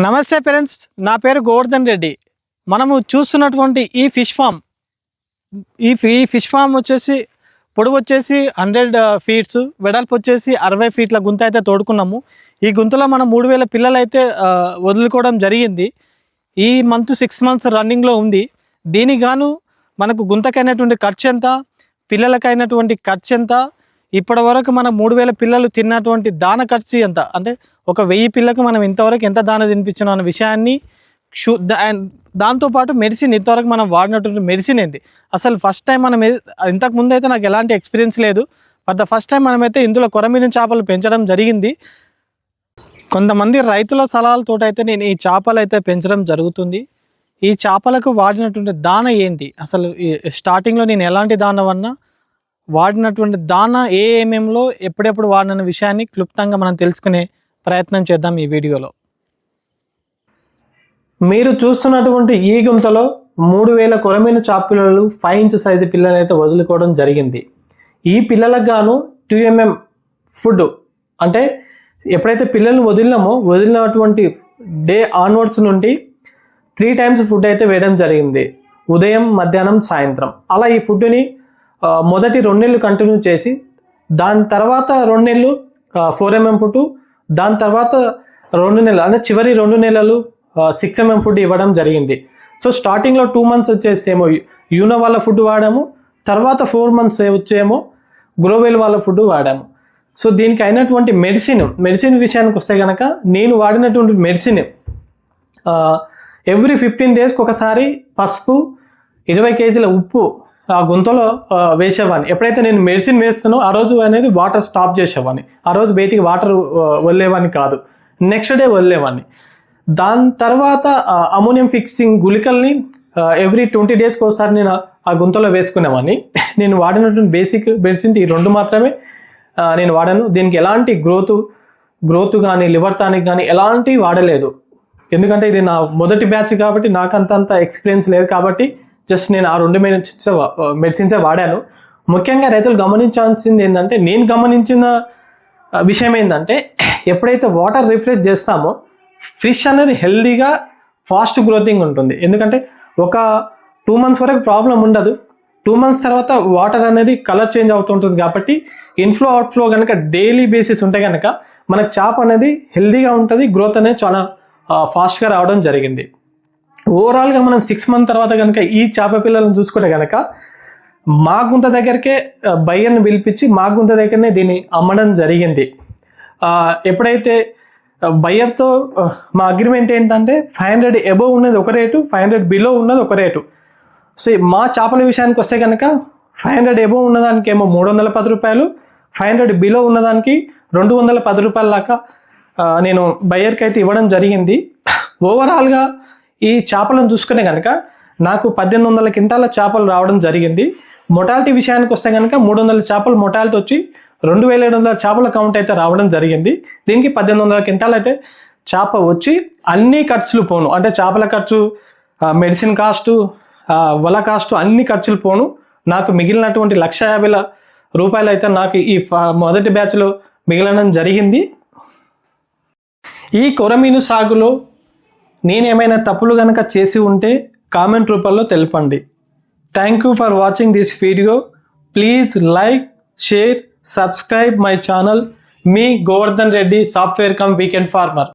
నమస్తే పేరెంట్స్ నా పేరు గోవర్ధన్ రెడ్డి. మనము చూస్తున్నటువంటి ఈ ఫిష్ ఫామ్ ఈ ఫి- ఈ ఫిష్ ఫామ్ వచ్చేసి పొడవు వచ్చేసి హండ్రెడ్ ఫీట్స్ వెడల్పు వచ్చేసి అరవై ఫీట్ల గుంత అయితే తోడుకున్నాము. ఈ గుంతలో మనం మూడు వేల పిల్లలు అయితే వదులుకోవడం జరిగింది. ఈ మంత్ సిక్స్ మంత్స్ రన్నింగ్లో ఉంది. దీనికి గాను మనకు గుంతకైనటువంటి ఖర్చు ఎంత పిల్లలకైనటువంటి ఖర్చు ఎంత ఇప్పటి వరకు మనం మూడు వేల పిల్లలు తిన్నటువంటి దాన ఖర్చు ఎంత అంటే ఒక వెయ్యి పిల్లకు మనం ఇంతవరకు ఎంత దాన తినిపించాం అన్న విషయాన్ని షూ అండ్ దాంతోపాటు మెడిసిన్ ఇంతవరకు మనం వాడినటువంటి మెడిసిన్ ఏంటి అసలు ఫస్ట్ టైం మనం ఇంతకు ముందు అయితే నాకు ఎలాంటి ఎక్స్పీరియన్స్ లేదు. బట్ ద ఫస్ట్ టైం మనమైతే ఇందులో కొరమీను చేపలు పెంచడం జరిగింది. కొంతమంది రైతుల సలహాలతో అయితే నేను ఈ చేపలు అయితే పెంచడం జరుగుతుంది. ఈ చేపలకు వాడినటువంటి దాన ఏంటి? అసలు ఈ స్టార్టింగ్లో నేను ఎలాంటి దాన వన్నా వాడినటువంటి దాన ఏ ఏమేంలో ఎప్పుడెప్పుడు వాడిన విషయాన్ని క్లుప్తంగా మనం తెలుసుకునే ప్రయత్నం చేద్దాం ఈ వీడియోలో. మీరు చూస్తున్నటువంటి ఈ గుంతలో మూడు వేల కొరమైన చాప పిల్లలు ఫైవ్ ఇంచ్ సైజు పిల్లలు అయితే వదులుకోవడం జరిగింది. ఈ పిల్లలకు గాను టూ ఎంఎం ఫుడ్ అంటే ఎప్పుడైతే పిల్లల్ని వదిలినామో వదిలినటువంటి డే ఆన్వర్డ్స్ నుండి త్రీ టైమ్స్ ఫుడ్ అయితే వేయడం జరిగింది. ఉదయం మధ్యాహ్నం సాయంత్రం. అలా ఈ ఫుడ్ని మొదటి రెండు నెలలు కంటిన్యూ చేసి దాని తర్వాత రెండు నెలలు ఫోర్ ఎంఎం ఫుడ్ దాని తర్వాత రెండు నెలలు అంటే చివరి రెండు నెలలు సిక్స్ ఎంఎం ఫుడ్ ఇవ్వడం జరిగింది. సో స్టార్టింగ్లో టూ మంత్స్ వచ్చేసి ఏమో యూనో వాళ్ళ ఫుడ్ వాడాము. తర్వాత ఫోర్ మంత్స్ వచ్చేమో గ్రోవెల్ వాళ్ళ ఫుడ్ వాడాము. సో దీనికి అయినటువంటి మెడిసిన్ మెడిసిన్ విషయానికి వస్తే కనుక నేను వాడినటువంటి మెడిసిన్ ఎవ్రీ ఫిఫ్టీన్ డేస్కి ఒకసారి పసుపు ఇరవై కేజీల ఉప్పు ఆ గుంతలో వేసేవాడిని ఎప్పుడైతే నేను మెడిసిన్ వేస్తానో ఆ రోజు అనేది వాటర్ స్టాప్ చేసేవాడిని ఆ రోజు బయటికి వాటర్ వదిలేవాడిని కాదు. నెక్స్ట్ డే వదిలేవాడిని దాని తర్వాత అమోనియం ఫిక్సింగ్ గుళికల్ని ఎవ్రీ ట్వంటీ డేస్కి ఒకసారి నేను ఆ గుంతలో వేసుకునేవాడిని నేను వాడినటువంటి బేసిక్ మెడిసిన్ ఈ రెండు మాత్రమే నేను వాడాను. దీనికి ఎలాంటి గ్రోత్ గ్రోత్ కానీ లివర్ టానిక్ కానీ ఎలాంటి వాడలేదు. ఎందుకంటే ఇది నా మొదటి బ్యాచ్ కాబట్టి నాకు అంత ఎక్స్పీరియన్స్ లేదు కాబట్టి జస్ట్ నేను ఆ రెండు మెడిసిన్స్ మెడిసిన్సే వాడాను. ముఖ్యంగా రైతులు గమనించాల్సింది ఏంటంటే నేను గమనించిన విషయం ఏంటంటే ఎప్పుడైతే వాటర్ రిఫ్రెష్ చేస్తామో ఫిష్ అనేది హెల్దీగా ఫాస్ట్ గ్రోతింగ్ ఉంటుంది. ఎందుకంటే ఒక టూ మంత్స్ వరకు ప్రాబ్లం ఉండదు. టూ మంత్స్ తర్వాత వాటర్ అనేది కలర్ చేంజ్ అవుతుంటుంది కాబట్టి ఇన్ఫ్లో అవుట్ఫ్లో కనుక డైలీ బేసిస్ ఉంటే కనుక మనకు చేప అనేది హెల్దీగా ఉంటుంది గ్రోత్ అనేది చాలా ఫాస్ట్గా రావడం జరిగింది. ఓవరాల్గా మనం సిక్స్ మంత్ తర్వాత కనుక ఈ చేప పిల్లలను చూసుకుంటే కనుక మా గుంత దగ్గరికే బయ్యర్ని పిలిపించి మా గుంత దగ్గరనే దీన్ని అమ్మడం జరిగింది. ఎప్పుడైతే బయ్యర్తో మా అగ్రిమెంట్ ఏంటంటే ఫైవ్ హండ్రెడ్ ఎబోవ్ ఉన్నది ఒక రేటు ఫైవ్ హండ్రెడ్ బిలో ఉన్నది ఒక రేటు. సో మా చేపల విషయానికి వస్తే కనుక ఫైవ్ హండ్రెడ్ ఎబోవ్ ఉన్నదానికి ఏమో మూడు వందల పది రూపాయలు ఫైవ్ హండ్రెడ్ బిలో ఉన్నదానికి రెండు వందల పది రూపాయల దాకా నేను బయ్యర్కి అయితే ఇవ్వడం జరిగింది. ఓవరాల్గా ఈ చేపలను చూసుకునే కనుక నాకు పద్దెనిమిది వందల కింటాల చేపలు రావడం జరిగింది. మొటాలిటీ విషయానికి వస్తే కనుక మూడు వందల చేపలు మొటాలిటీ వచ్చి రెండు వేల ఏడు వందల చేపల కౌంట్ అయితే రావడం జరిగింది. దీనికి పద్దెనిమిది వందల కింటాలు అయితే చేప వచ్చి అన్ని ఖర్చులు పోను. అంటే చేపల ఖర్చు మెడిసిన్ కాస్టు వల కాస్టు అన్ని ఖర్చులు పోను. నాకు మిగిలినటువంటి లక్ష యాభై రూపాయలు అయితే నాకు ఈ ఫ- మొదటి బ్యాచ్లో మిగిలడం జరిగింది. ఈ కొరమీను సాగులో నేనేమైనా తప్పులు గనక చేసి ఉంటే కామెంట్ రూపంలో తెలపండి. Thank you for watching this video please like share subscribe my channel me Govardhan Reddy software cum weekend farmer.